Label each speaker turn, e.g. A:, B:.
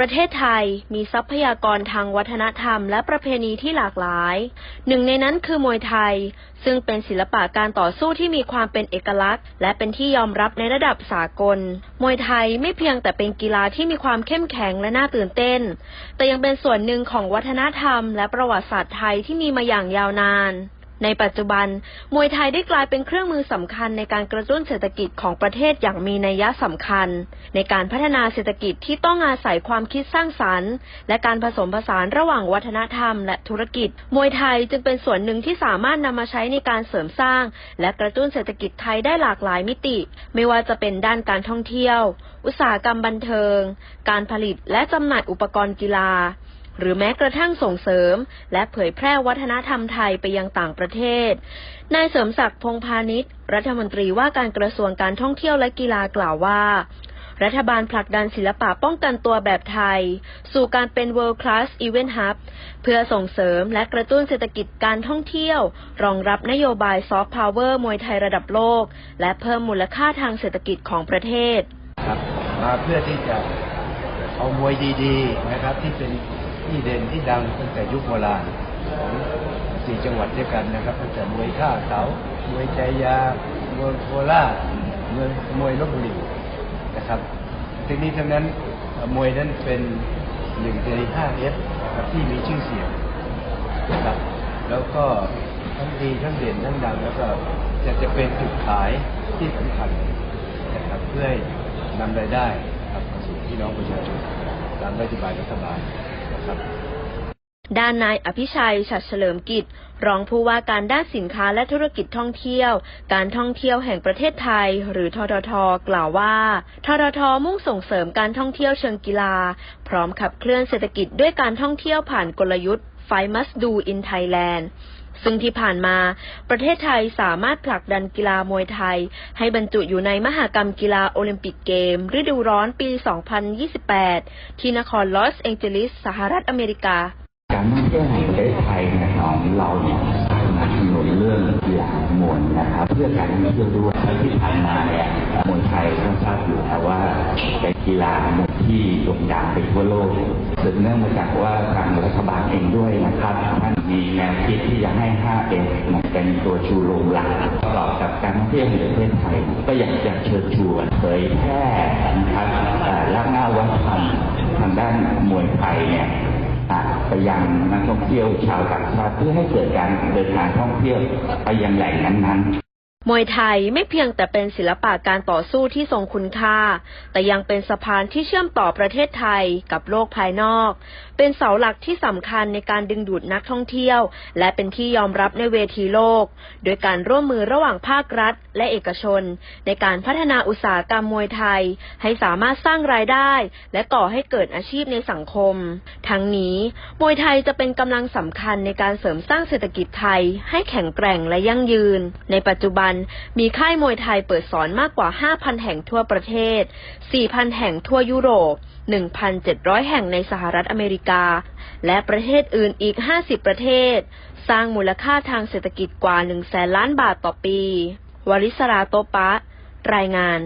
A: ประเทศไทยมีทรัพยากรทางวัฒนธรรมและประเพณีที่หลากหลาย หนึ่งในนั้นคือมวยไทย ซึ่งเป็นศิลปะการต่อสู้ที่มีความเป็นเอกลักษณ์ และเป็นที่ยอมรับในระดับสากล มวยไทยไม่เพียงแต่เป็นกีฬาที่มีความเข้มแข็งและน่าตื่นเต้น แต่ยังเป็นส่วนหนึ่งของวัฒนธรรม และประวัติศาสตร์ไทยที่มีมาอย่างยาวนาน ในปัจจุบัน มวยไทยได้กลายเป็นเครื่องมือสำคัญในการกระตุ้นเศรษฐกิจของประเทศอย่างมีนัยสำคัญ ในการพัฒนาเศรษฐกิจที่ต้องอาศัยความคิดสร้างสรรค์ และการผสมผสานระหว่างวัฒนธรรม และธุรกิจ มวยไทยจึงเป็นส่วนหนึ่งที่สามารถนำมาใช้ในการเสริมสร้าง และกระตุ้นเศรษฐกิจไทยได้หลากหลายมิติ ไม่ว่าจะเป็นด้านการท่องเที่ยว อุตสาหกรรมบันเทิง การผลิตและจำหน่ายอุปกรณ์กีฬา หรือแม้กระทั่งส่งเสริม และเผยแพร่วัฒนธรรมไทยไปยังต่างประเทศ นายเสริมศักดิ์พงพาณิชย์ รัฐมนตรีว่าการกระทรวงการท่องเที่ยวและกีฬากล่าวว่า รัฐบาลผลักดันศิลปะป้องกันตัวแบบไทย สู่การเป็น World Class Event Hub เพื่อส่งเสริมและกระตุ้นเศรษฐกิจการท่องเที่ยว รองรับนโยบายซอฟต์พาวเวอร์มวยไทยระดับโลก และเพิ่มมูลค่าทางเศรษฐกิจของประเทศ
B: ครับมาเพื่อที่จะเอามวยดีๆนะครับที่เป็น ที่เด่นที่ดังตั้งแต่ยุคโบราณของสี่จังหวัดด้วยกันนะครับตั้งแต่มวยท่าเสามวยใจยามวยโคราชมวยมวยลบบุรีนะครับทีนี้ทั้งนั้นมวยนั้นเป็นหนึ่งในห้าเอฟที่มีชื่อเสียงนะครับแล้วก็ทั้งดีทั้งเด่นทั้งดัง แล้วก็จะจะเป็นจุดขายที่สำคัญนะครับเพื่อให้นำรายได้ครับสู่พี่น้องประชาชนตามนโยบายรัฐบาล ครับ
A: ด้านนายอภิชัยฉัตรเฉลิมกิจ รองผู้ว่าการด้านสินค้าและธุรกิจท่องเที่ยว การท่องเที่ยวแห่งประเทศไทย หรือททท กล่าวว่าททท มุ่งส่งเสริมการท่องเที่ยวเชิงกีฬา พร้อมขับเคลื่อนเศรษฐกิจด้วยการท่องเที่ยวผ่านกลยุทธ์ ไฟมัสดูอินไทยแลนด์ ซึ่งที่ผ่านมาประเทศไทยสามารถผลักดันกีฬามวยไทย ให้บรรจุอยู่ในมหากรรมกีฬาโอลิมปิกเกม ฤดูร้อนปี 2028 ที่นครลอสแองเจลิส สหรัฐอเมริกา
C: การท่องเที่ยวแห่งประเทศไทยนะครับเราเนี่ยสนับสนุนเรื่องกีฬามวยนะครับ เพื่อการท่องเที่ยวด้วยที่ผ่านมาเนี่ยมวยไทยก็ทราบอยู่แล้วว่าเป็นกีฬามวยที่โด่งดังไปทั่วโลกสืบเนื่องมาจากว่าทางรัฐบาลเองด้วยนะครับท่าน มีแนวคิดที่จะให้ 5S มันเป็นตัวชูโรงหลักประกอบกับการท่องเที่ยวแห่งประเทศไทย ก็อยากจะเชิญชวนเผยแพร่นะครับเอ่อลักหน้าวัฒนธรรมทางด้านมวยไทยเนี่ยไปยังนักท่องเที่ยวชาวต่างชาติเพื่อให้เกิดการเดินทางท่องเที่ยวไปยังแหล่งนั้นๆ
A: มวยไทยไม่เพียงแต่เป็นศิลปะการต่อสู้ที่ทรงคุณค่า แต่ยังเป็นสะพานที่เชื่อมต่อประเทศไทยกับโลกภายนอก เป็นเสาหลักที่สำคัญในการดึงดูดนักท่องเที่ยว และเป็นที่ยอมรับในเวทีโลก โดยการร่วมมือระหว่างภาครัฐ และเอกชน ในการพัฒนาอุตสาหกรรมมวยไทย ให้สามารถสร้างรายได้ และก่อให้เกิดอาชีพในสังคม ทั้งนี้ มวยไทยจะเป็นกำลังสำคัญในการเสริมสร้างเศรษฐกิจไทย ให้แข็งแกร่งและยั่งยืน ในปัจจุบันมีค่ายมวยไทยเปิดสอนมากกว่า 5,000 แห่งทั่วประเทศ 4,000 แห่งทั่วยุโรป 1,700 แห่งในสหรัฐอเมริกา และประเทศอื่นอีก 50 ประเทศ สร้างมูลค่าทางเศรษฐกิจกว่า 1 แสนล้านบาทต่อปี วริศราโตปะ รายงาน